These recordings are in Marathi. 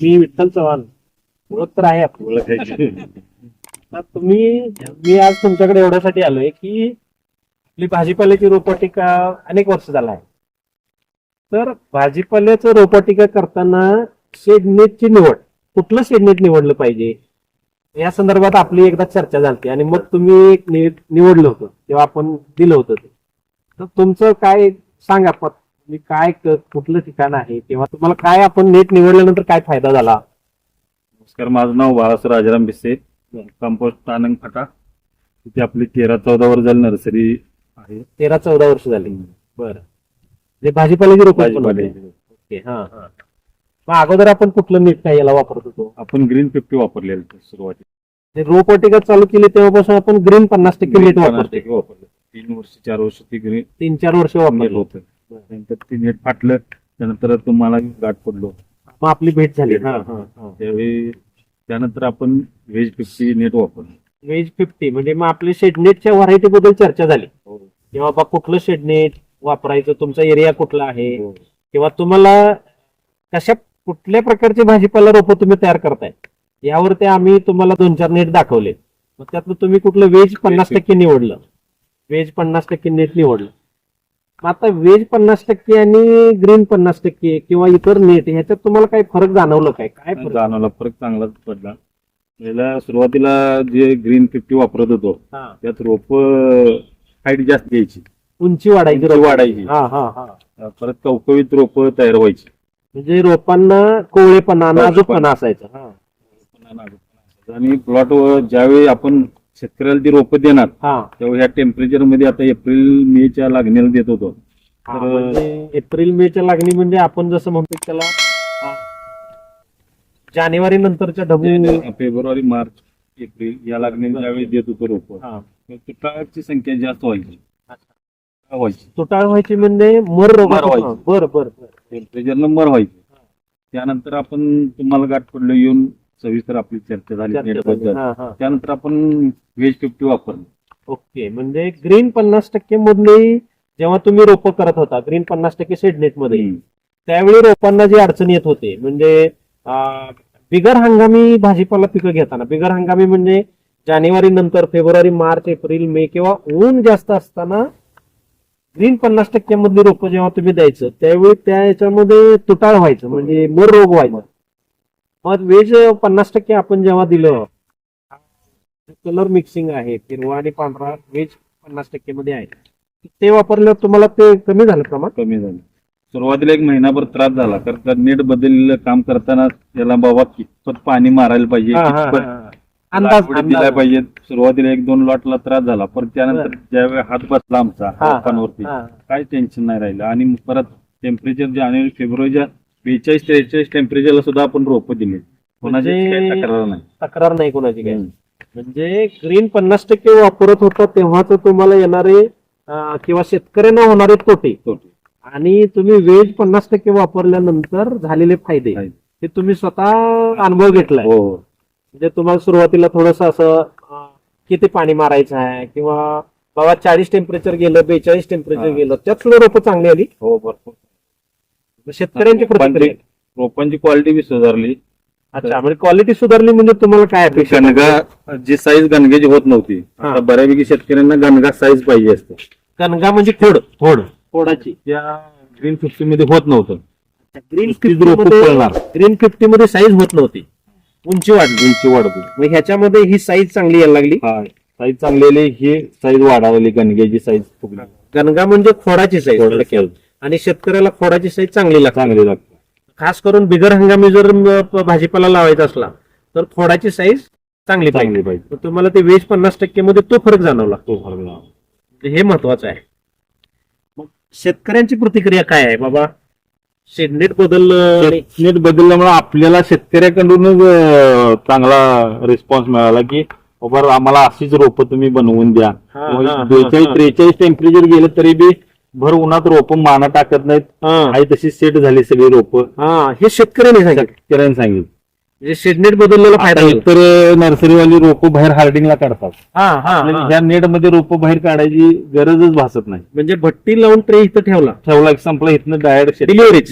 मी विठ्ठल चव्हाण. ओळख तर आहे आपली. तुम्ही मी आज तुमच्याकडे एवढ्यासाठी आलोय की आपली भाजीपाल्याची रोपवाटिका अनेक वर्ष झाला आहे. तर भाजीपाल्याचं रोपवाटिका करताना शेडनेटची निवड कुठलं शेडनेट निवडलं पाहिजे? या संदर्भात आपली एकदा चर्चा झाली आणि मग तुम्ही एक निवडलं होतं तेव्हा आपण दिलं होतं ते. तर तुमचं काय सांगा तुम्ही काय क- कुठलं ठिकाण आहे? किंवा तुम्हाला काय आपण नेट निवडल्यानंतर काय फायदा झाला? नमस्कार माझं नाव बाळासर राजाराम भिसे कंपोस्ट आनंद फाटा. तिथे आपली तेरा चौदा वर झाली नर्सरी आहे. तेरा चौदा वर्ष झाली. बरं. म्हणजे भाजीपाल्याची रोप. ओके हा. हा मग अगोदर आपण कुठलं नीट काय याला वापरत होतो? आपण ग्रीन फिफ्टी वापरलेलं होतं सुरुवातीला. ते रोपवाटिका चालू केली तेव्हापासून आपण ग्रीन पन्नास टक्के नीट वापरतो वापरलं. तीन वर्ष चार वर्ष ती ग्रीन तीन चार वर्ष वापरलो. होतं. नंतर ती नेट फाटलं त्यानंतर तुम्हाला गाठ पडलो. मग आपली भेट झाली. हा हा हा. त्यावेळी त्यानंतर आपण व्हेज फिफ्टी नेट वापरलं. वेज फिफ्टी म्हणजे मग आपली शेडनेटच्या व्हरायटी बद्दल चर्चा झाली. की बाबा कुठलं शेडनेट वापरायचं तुमचा एरिया कुठला आहे? हो. किंवा तुम्हाला कशा कुठल्या प्रकारचे भाजीपाला रोपं तुम्ही तयार करताय? यावर ते आम्ही तुम्हाला दोन चार नेट दाखवले. मग त्यातलं तुम्ही कुठलं वेज पन्नास टक्के निवडलं. वेज पन्नास टक्के नेट निवडलं. आता वेज पन्नास टक्के आणि ग्रीन पन्नास टक्के किंवा इतर नेट ह्याच्यात तुम्हाला काही फरक जाणवलं काय? काय फरक? जाणवला फरक चांगलाच पडला. पहिला सुरुवातीला जे ग्रीन फिफ्टी वापरत होतो हा. त्यात रोप हाईट जास्त घ्यायची उंची वाढायची उंची. वाढायची. हा हा हा. परत कवकवीत रोप तयार व्हायची. म्हणजे रोपांना कोवळेपणा नाजूकपणा असायचा. हा. आणि प्लॉट ज्यावेळी आपण शेतकऱ्याला ती रोपं देणार. हा. तेव्हा ह्या टेम्परेचरमध्ये आता एप्रिल मे च्या लागणीला देत होतो. हा, तर- म्हणजे एप्रिल मे च्या लागणी म्हणजे आपण जसं म्हणतो त्याला हा, जानेवारी नंतरच्या ढबू फेब्रुवारी मार्च एप्रिल या लागणीला ज्यावेळी देत होतो रोप हा. तुटाची संख्या जास्त व्हायची. व्हायची. तुटाळ व्हायची म्हणजे मर रोग मर व्हायची. बर बर बर. टेम्परेचर नंबर व्हायची. त्यानंतर आपण तुम्हाला गाठ पडलं येऊन सविस्तर आपली चर्चा झाली नेटबद्दल. हा, हा. त्यानंतर आपण व्हेज फिफ्टी वापरलं. ओके म्हणजे ग्रीन पन्नास टक्के मधली जेव्हा तुम्ही रोपं करत होता ग्रीन पन्नास टक्के शेडनेटमध्ये. त्यावेळी रोपांना जी अडचण येत होते म्हणजे अं, बिगर हंगामी भाजीपाला पिकं घेताना बिगर हंगामी म्हणजे जानेवारी नंतर फेब्रुवारी मार्च एप्रिल मे किंवा ऊन जास्त असताना ग्रीन पन्नास टक्क्यामधली रोपं जेव्हा तुम्ही द्यायचं त्यावेळी त्या याच्यामध्ये तुटाळ व्हायचं म्हणजे मर रोग व्हायचा. मग वेज पन्नास टक्के आपण जेव्हा दिलं कलर मिक्सिंग आहे हिरवा आणि पांढरा वेज पन्नास टक्के मध्ये आहे. ते वापरल्यावर तुम्हाला ते कमी झालं प्रमाण? कमी झालं. सुरुवातीला एक महिनाभर त्रास झाला कारण का नेट बदललेलं काम करताना त्याला बाबा कितपत पाणी मारायला पाहिजे कितपत दिला. पाहिजे. सुरुवातीला एक दोन लॉटला त्रास झाला पण त्यानंतर ज्यावेळी हात बसला आमचा हा, रोपांवरती हा. काही टेन्शन नाही राहिलं. आणि परत टेम्परेचर जानेवारी फेब्रुवारीच्या बेचाळीस त्रेचाळीस टेम्परेचरला सुद्धा आपण रोप दिली. कोणाची काही तक्रार नाही. तक्रार नाही कोणाची काय हम्म. म्हणजे ग्रीन पन्नास टक्के वापरत होता तेव्हाच तुम्हाला येणारे किंवा शेतकऱ्यांना होणारे तोटे तोटे. आणि तुम्ही वेज पन्नास टक्के वापरल्यानंतर झालेले फायदे. हे तुम्ही स्वतः अनुभव घेतलाय हो. म्हणजे तुम्हाला सुरुवातीला थोडस असं किती पाणी मारायचं आहे किंवा बाबा चाळीस टेम्परेचर गेलं बेचाळीस टेम्परेचर. गेलं त्यात सुद्धा रोपं चांगली आली हो भरपूर शेतकऱ्यांची रोपांची क्वालिटी बी सुधारली अच्छा म्हणजे क्वालिटी सुधारली म्हणजे तुम्हाला काय अपेक्षा गणगा जी साईज गणगेची होत नव्हती हा. आता बऱ्यापैकी शेतकऱ्यांना गणगा साईज पाहिजे असते. कणगा म्हणजे खोड. थोड खोडाची. त्या ग्रीन फिफ्टी मध्ये होत नव्हतं. ग्रीन फिफ्टी रोपं मध्ये पळणार. ग्रीन फिफ्टी मध्ये साईज होत नव्हती. उंची वाढली. उंची वाढवली मग ह्याच्यामध्ये ही साईज चांगली यायला लागली? हा साईज चांगलेली ही साईज वाढवली गणगेची साईज फुगली. गणगा म्हणजे खोडाची साईज. आणि शेतकऱ्याला खोडाची साईज चांगली लागते. चांगली लागते. खास करून बिगर हंगामी जर भाजीपाला लावायचा असला तर खोडाची साईज चांगली पाहिजे. चांगली पाहिजे. तर तुम्हाला ते वेज पन्नास टक्के मध्ये तो फरक जाणवला. तो फरक झाला. हे महत्वाचं आहे. मग शेतकऱ्यांची प्रतिक्रिया काय आहे? बाबा शेडनेट बदल नेट बदलल्यामुळे आपल्याला शेतकऱ्याकडूनच अं, चांगला रिस्पॉन्स मिळाला की बाबा आम्हाला अशीच रोपं तुम्ही बनवून द्या. हा, हा, हा, बेचाळीस हा. त्रेचाळीस टेम्परेचर गेलं तरी बी भर उन्हात रोपं माना टाकत नाहीत. हा. आहे तशी सेट झाली सगळी रोपं. हा, शेतकऱ्यांनी सांगितलं. शेतकऱ्यांनी सांगितलं. म्हणजे शेडनेट बदललेला फायदा. इतर नर्सरीवाली रोपं बाहेर हार्डिंगला काढतात. ह्या नेटमध्ये रोपं बाहेर काढायची गरजच भासत नाही. म्हणजे भट्टी लावून ट्रे इथं ठेवला. ठेवला संपला इथनं डायरेक्ट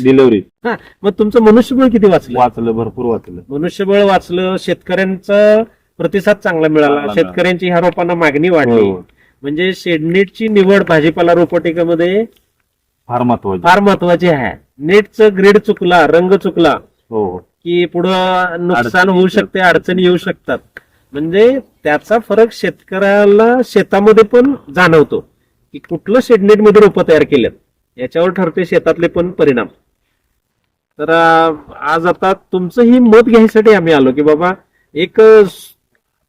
डिलिव्हरी हा मग तुमचं मनुष्यबळ किती वाचलं? वाचलं भरपूर वाचलं. मनुष्यबळ वाचलं शेतकऱ्यांचा प्रतिसाद चांगला मिळाला. शेतकऱ्यांची ह्या रोपांना मागणी वाढली. हो. म्हणजे शेडनेटची निवड भाजीपाला रोपटिकामध्ये फार महत्वाचं. फार महत्वाची आहे. नेटचं ग्रेड चुकला रंग चुकला हो. की पुढं नुकसान होऊ शकते अडचणी येऊ शकतात. म्हणजे त्याचा फरक शेतकऱ्याला शेतामध्ये पण जाणवतो की कुठलं शेडनेटमध्ये रोपं तयार केलेत याच्यावर ठरते शेतातले पण परिणाम. तर आज आता तुमचं ही मत घ्यायसाठी आम्ही आलो की बाबा एक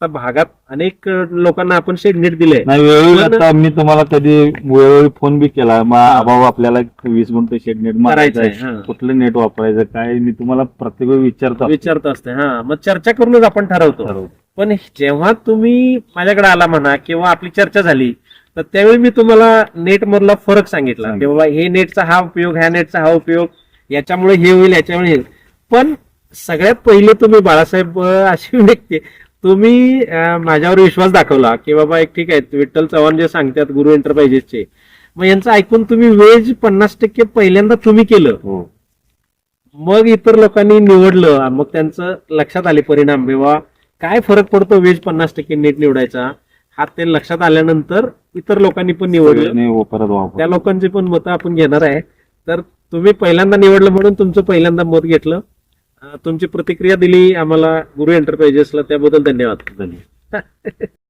आता भागात अनेक लोकांना आपण दिले नाही वेळोवेळी पण- आता मी तुम्हाला कधी वेळोवेळी फोन बी केला. मग बाबा आपल्याला वीस गुंठ शेड नेट मारायचं करायचंय, आहे हा. कुठलं नेट वापरायचं काय मी तुम्हाला प्रत्येक वेळी विचारतो विचारत असते हा. मग चर्चा करूनच आपण ठरवतो. ठरवतो. पण जेव्हा तुम्ही माझ्याकडे आला म्हणा किंवा आपली चर्चा झाली तर त्यावेळी मी तुम्हाला नेट मधला फरक सांगितला. की बाबा हे नेटचा हा उपयोग ह्या नेटचा हा उपयोग याच्यामुळे हे होईल याच्यामुळे हे होईल. पण सगळ्यात पहिले तुम्ही बाळासाहेब अं, अशी व्यक्ती तुम्ही माझ्यावर विश्वास दाखवला की बाबा एक ठीक आहे विठ्ठल चव्हाण जे सांगतात गुरु एंटरप्राइजेसचे मग यांचं ऐकून तुम्ही वेज पन्नास टक्के पहिल्यांदा तुम्ही केलं. हो. मग इतर लोकांनी निवडलं मग त्यांचं लक्षात आले परिणाम. बाबा काय फरक पडतो वेज पन्नास टक्के नीट निवडायचा? हा ते लक्षात आल्यानंतर इतर लोकांनी पण निवडलं. वापर त्या लोकांची पण मतं आपण घेणार आहे. तर तुम्ही पहिल्यांदा निवडलं म्हणून तुमचं पहिल्यांदा मत घेतलं. तुमची प्रतिक्रिया दिली आम्हाला गुरु एंटरप्राइजेसला त्याबद्दल धन्यवाद. धन्यवाद.